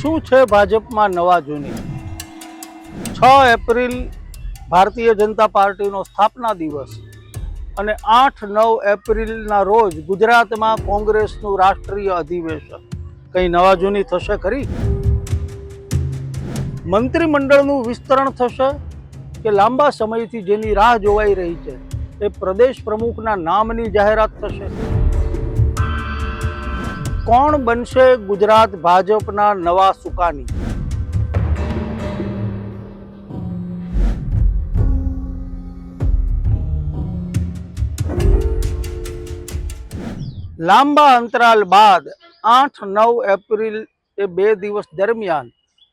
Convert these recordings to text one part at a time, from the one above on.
શું છે ભાજપમાં નવા જૂની? છ એપ્રિલ ભારતીય જનતા પાર્ટીનો સ્થાપના દિવસ અને આઠ નવ એપ્રિલના રોજ ગુજરાતમાં કોંગ્રેસનું રાષ્ટ્રીય અધિવેશન. કંઈ નવા જૂની થશે ખરી? મંત્રીમંડળનું વિસ્તરણ થશે કે લાંબા સમયથી જેની રાહ જોવાઈ રહી છે એ પ્રદેશ પ્રમુખના નામની જાહેરાત થશે? કોણ બનશે ગુજરાત ભાજપના નવા સુકાની? લાંબા અંતરાલ બાદ આઠ નવ એપ્રિલ એ બે દિવસ દરમિયાન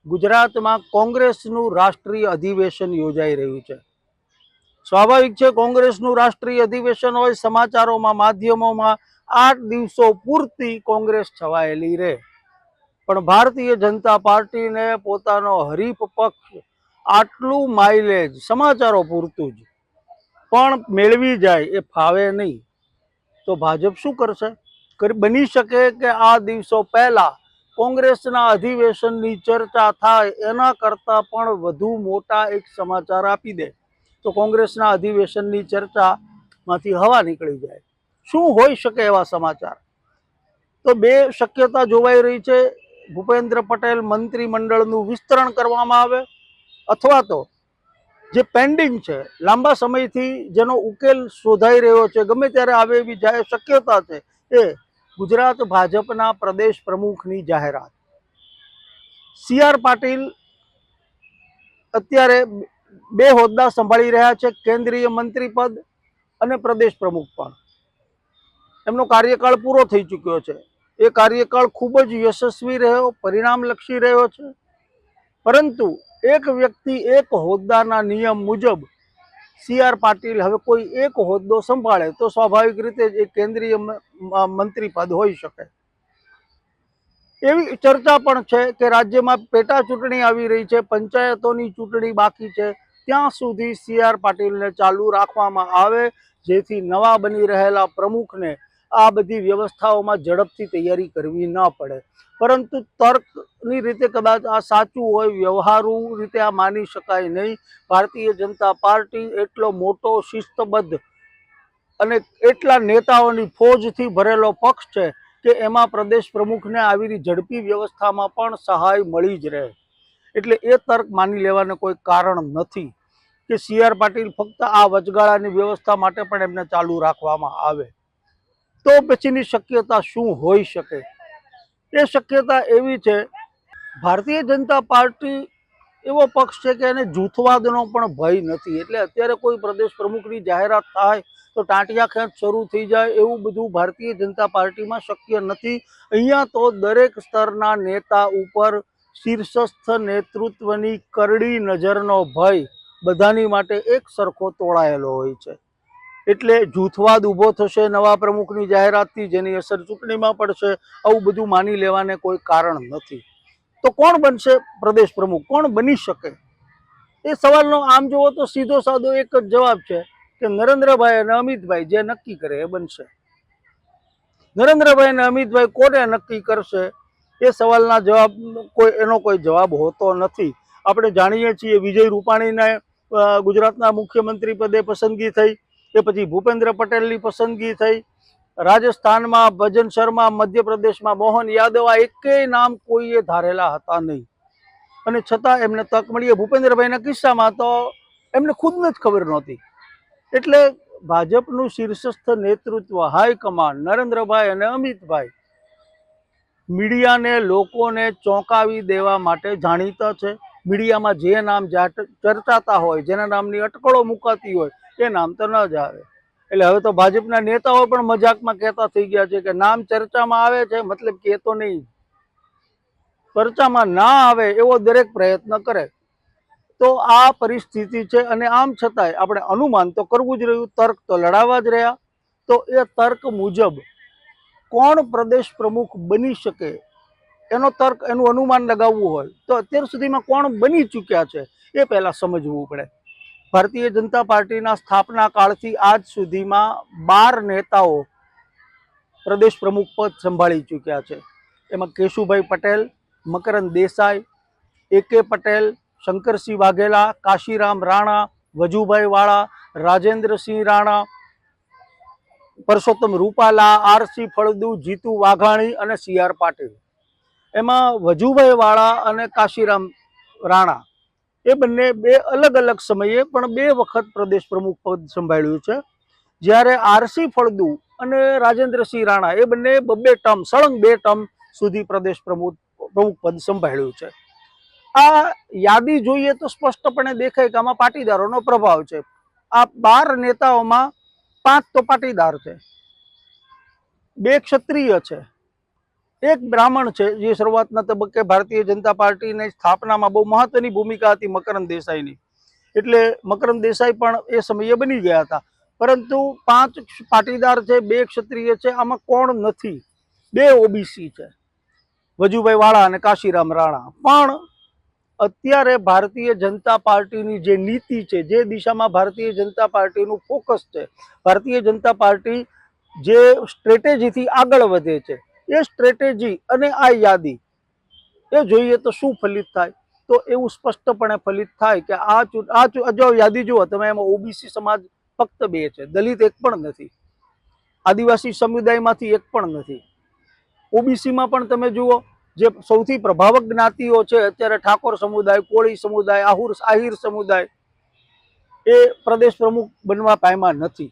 ગુજરાતમાં કોંગ્રેસનું રાષ્ટ્રીય અધિવેશન યોજાઈ રહ્યું છે. સ્વાભાવિક છે, કોંગ્રેસનું રાષ્ટ્રીય અધિવેશન હોય, સમાચારોમાં, માધ્યમોમાં આઠ દિવસો પૂરતી કોંગ્રેસ છવાયેલી રહે. પણ ભારતીય જનતા પાર્ટીને પોતાનો હરીફ પક્ષ આટલું માઇલેજ સમાચારો પૂરતું જ પણ મેળવી જાય એ ફાવે નહીં. તો ભાજપ શું કરશે? બની શકે કે આ દિવસો પહેલા કોંગ્રેસના અધિવેશનની ચર્ચા થાય એના કરતાં પણ વધુ મોટા એક સમાચાર આપી દે. તો કોંગ્રેસના અધિવેશનની ચર્ચામાંથી હવા નીકળી જાય. શું હોઈ શકે એવા સમાચાર? તો બે શક્યતા જોવાઈ રહી છે. ભૂપેન્દ્ર પટેલ મંત્રીમંડળનું વિસ્તરણ કરવામાં આવે અથવા તો જે પેન્ડિંગ છે, લાંબા સમયથી જેનો ઉકેલ શોધાઈ રહ્યો છે, ગમે ત્યારે આવે એવી જાહેર શક્યતા છે, એ ગુજરાત ભાજપના પ્રદેશ પ્રમુખની જાહેરાત. સી આર પાટીલ અત્યારે બે હોદ્દા સંભાળી રહ્યા છે, કેન્દ્રીય મંત્રી પદ અને પ્રદેશ પ્રમુખ પણ. એમનો કાર્યકાળ પૂરો થઈ ચૂક્યો છે. એ કાર્યકાળ ખૂબ જ યશસ્વી રહ્યો, પરિણામલક્ષી રહ્યો છે. પરંતુ એક વ્યક્તિ એક હોદ્દાના નિયમ મુજબ સી આર પાટીલ હવે કોઈ એક હોદ્દો સંભાળે તો સ્વાભાવિક રીતે જ એ કેન્દ્રીય મંત્રી પદ હોઈ શકે. એવી ચર્ચા પણ છે કે રાજ્યમાં પેટા ચૂંટણી આવી રહી છે, પંચાયતોની ચૂંટણી બાકી છે, ત્યાં સુધી સી આર પાટીલને ચાલુ રાખવામાં આવે, જેથી નવા બની રહેલા પ્રમુખને આ બધી વ્યવસ્થાઓમાં ઝડપથી તૈયારી કરવી ન પડે. પરંતુ તર્કની રીતે કદાચ આ સાચું હોય, વ્યવહારુ રીતે આ માની શકાય નહીં. ભારતીય જનતા પાર્ટી એટલો મોટો શિસ્તબદ્ધ અને એટલા નેતાઓની ફોજથી ભરેલો પક્ષ છે કે એમાં પ્રદેશ પ્રમુખને આવી ઝડપી વ્યવસ્થામાં પણ સહાય મળી જ રહે. એટલે એ તર્ક માની લેવાને કોઈ કારણ નથી કે સી આર પાટીલ ફક્ત આ વચગાળાની વ્યવસ્થા માટે પણ એમને ચાલુ રાખવામાં આવે. તો પછીની શક્યતા શું હોઈ શકે? એ શક્યતા એવી છે, ભારતીય જનતા પાર્ટી એવો પક્ષ છે કે એને જૂથવાદનો પણ ભય નથી. એટલે અત્યારે કોઈ પ્રદેશ પ્રમુખની જાહેરાત થાય તો ટાંટિયા ખેંચ શરૂ થઈ જાય એવું બધું ભારતીય જનતા પાર્ટીમાં શક્ય નથી. અહીંયા તો દરેક સ્તરના નેતા ઉપર શીર્ષસ્થ નેતૃત્વની કરડી નજરનો ભય બધાની માટે એક સરખો તોળાયેલો હોય છે. એટલે જૂથવાદ ઊભો થશે નવા પ્રમુખની જાહેરાતથી, જેની અસર ચૂંટણીમાં પડશે, આવું બધું માની લેવાને કોઈ કારણ નથી. તો કોણ બનશે પ્રદેશ પ્રમુખ? કોણ બની શકે? એ સવાલનો આમ જુઓ તો સીધો સાદો એક જ જવાબ છે કે નરેન્દ્રભાઈ અને અમિતભાઈ જે નક્કી કરે એ બનશે. નરેન્દ્રભાઈ અને અમિતભાઈ કોને નક્કી કરશે? એ સવાલના જવાબ, કોઈ, એનો કોઈ જવાબ હોતો નથી. આપણે જાણીએ છીએ વિજય રૂપાણીને ગુજરાતના મુખ્યમંત્રી પદે પસંદગી થઈ. એ પછી ભૂપેન્દ્ર પટેલની પસંદગી થઈ. રાજસ્થાનમાં ભજન શર્મા, મધ્યપ્રદેશમાં મોહન યાદવ આ એકેય નામ કોઈએ ધારેલા હતા નહીં. અને છતાં એમને તક મળી ભૂપેન્દ્રભાઈના કિસ્સામાં તો એમને ખુદને જ ખબર નહોતી. એટલે ભાજપનું શીર્ષસ્થ નેતૃત્વ હાઈકમાન્ડ નરેન્દ્રભાઈ અને અમિતભાઈ મીડિયાને લોકોને ચોંકાવી દેવા માટે જાણીતા છે. મીડિયામાં જે નામ ચર્ચાતા હોય, જેના નામની અટકળો મુકાતી હોય એ નામ તો ન જ આવે. એટલે હવે તો ભાજપના નેતાઓ પણ મજાકમાં કહેતા થઈ ગયા છે કે નામ ચર્ચામાં આવે છે, મતલબ કે તો નહીં. ચર્ચામાં ના આવે એવો દરેક પ્રયત્ન કરે. તો આ પરિસ્થિતિ છે અને આમ છતાંય આપણે અનુમાન તો કરવું જ રહ્યું, તર્ક તો લડાવવા જ રહ્યા. તો એ તર્ક મુજબ કોણ પ્રદેશ પ્રમુખ બની શકે? એનો તર્ક, એનું અનુમાન લગાવવું હોય તો અત્યાર સુધીમાં કોણ બની ચૂક્યા છે એ પહેલાં સમજવું પડે. ભારતીય જનતા પાર્ટીના સ્થાપના કાળથી આજ સુધીમાં બાર નેતાઓ પ્રદેશ પ્રમુખ પદ સંભાળી ચૂક્યા છે. એમાં કેશુભાઈ પટેલ, મકરંદ દેસાઈ એ કે પટેલ, શંકરસિંહ વાઘેલા, કાશીરામ રાણા, વજુભાઈ વાળા, રાજેન્દ્રસિંહ રાણા, પરસોત્તમ રૂપાલા, આરસી ફળદુ, જીતુ વાઘાણી અને સી આર પાટીલ. એમાં વજુભાઈ વાળા અને કાશીરામ રાણા એ બંને બે અલગ અલગ સમયે પણ બે વખત પ્રદેશ પ્રમુખ પદ સંભાળ્યું છે. જ્યારે આરસી ફળદુ અને રાજેન્દ્રસિંહ રાણા એ બંને બબ્બે ટર્મ, સળંગ બે ટર્મ સુધી પ્રદેશ પ્રમુખ પ્રમુખ પદ સંભાળ્યું છે. આ યાદી જોઈએ તો સ્પષ્ટપણે દેખાય કે આમાં પાટીદારોનો પ્રભાવ છે. આ બાર નેતાઓમાં પાંચ તો પાટીદાર છે. બે ક્ષત્રિય છે. એક બ્રાહ્મણ છે, જે શરૂઆતના તબક્કે ભારતીય જનતા પાર્ટીની સ્થાપનામાં બહુ મહત્વની ભૂમિકા હતી મકરંદ દેસાઈની. એટલે મકરંદ દેસાઈ પણ એ સમયે બની ગયા હતા. પરંતુ પાંચ પાટીદાર છે, બે ક્ષત્રિય છે, આમાં કોણ નથી? બે ઓબીસી છે, વજુભાઈ વાળા અને કાશીરામ રાણા. પણ અત્યારે ભારતીય જનતા પાર્ટીની જે નીતિ છે, જે દિશામાં ભારતીય જનતા પાર્ટીનું ફોકસ છે, ભારતીય જનતા પાર્ટી જે સ્ટ્રેટેજીથી આગળ વધે છે એ સ્ટ્રેટેજી અને આ યાદી. એ જોઈએ તો શું ફલિત થાય? તો એવું સ્પષ્ટપણે ફલિત થાય કે આ આ જો યાદી જુઓ, તમે એમાં ઓબીસી સમાજ ફક્ત બે છે, દલિત એક પણ નથી. આદિવાસી સમુદાયમાંથી એક પણ નથી. ઓબીસીમાં પણ તમે જુઓ, જે સૌથી પ્રભાવક જ્ઞાતિઓ છે, અત્યારે ઠાકોર સમુદાય, કોળી સમુદાય, આહુર, આહિર સમુદાય, એ પ્રદેશ પ્રમુખ બનવા પામ્યા નથી.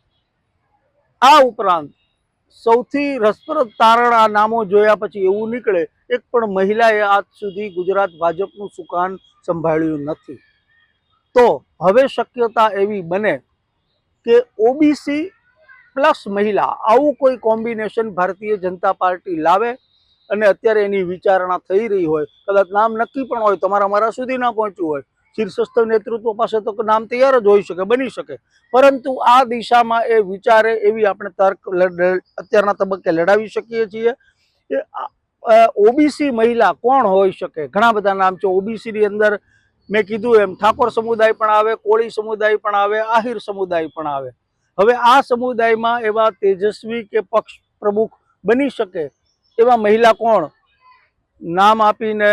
આ ઉપરાંત સૌથી રસપ્રદ તારણ આ નામો જોયા પછી એવું નીકળે, એક પણ મહિલાએ આજ સુધી ગુજરાત ભાજપનું સુકાન સંભાળ્યું નથી. તો હવે શક્યતા એવી બને કે ઓબીસી પ્લસ મહિલા આવું કોઈ કોમ્બિનેશન ભારતીય જનતા પાર્ટી લાવે અને અત્યારે એની વિચારણા થઈ રહી હોય, કદાચ નામ નક્કી પણ હોય, તમારા મારા સુધી ના પહોંચ્યું હોય શીર્ષસ્થ નેતૃત્વ પાસે તો નામ તૈયાર જ હોઈ શકે, બની શકે. પરંતુ આ દિશામાં એ વિચારે એવી આપણે તર્ક અત્યારના તબક્કે લડાવી શકીએ છીએ. એ ઓબીસી મહિલા કોણ હોઈ શકે? ઘણા બધા નામ છે. ઓબીસીની અંદર મેં કીધું એમ, ઠાકોર સમુદાય પણ આવે, કોળી સમુદાય પણ આવે, આહિર સમુદાય પણ આવે. હવે આ સમુદાયમાં એવા તેજસ્વી કે પક્ષ પ્રમુખ બની શકે એવા મહિલા કોણ? નામ આપીને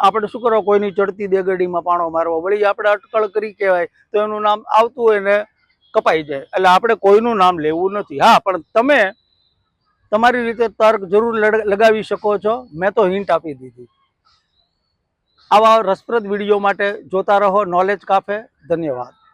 આપણે શું કરો, કોઈની ચડતી દેગડીમાં પાણો મારવો, વળી આપણે અટકળ કરી કહેવાય, તો એનું નામ આવતું હોય ને કપાઈ જાય. એટલે આપણે કોઈનું નામ લેવું નથી. હા, પણ તમે તમારી રીતે તર્ક જરૂર લગાવી શકો છો. મેં તો હિન્ટ આપી દીધી. આવા રસપ્રદ વીડિયો માટે જોતા રહો. નોલેજ કાફે ધન્યવાદ.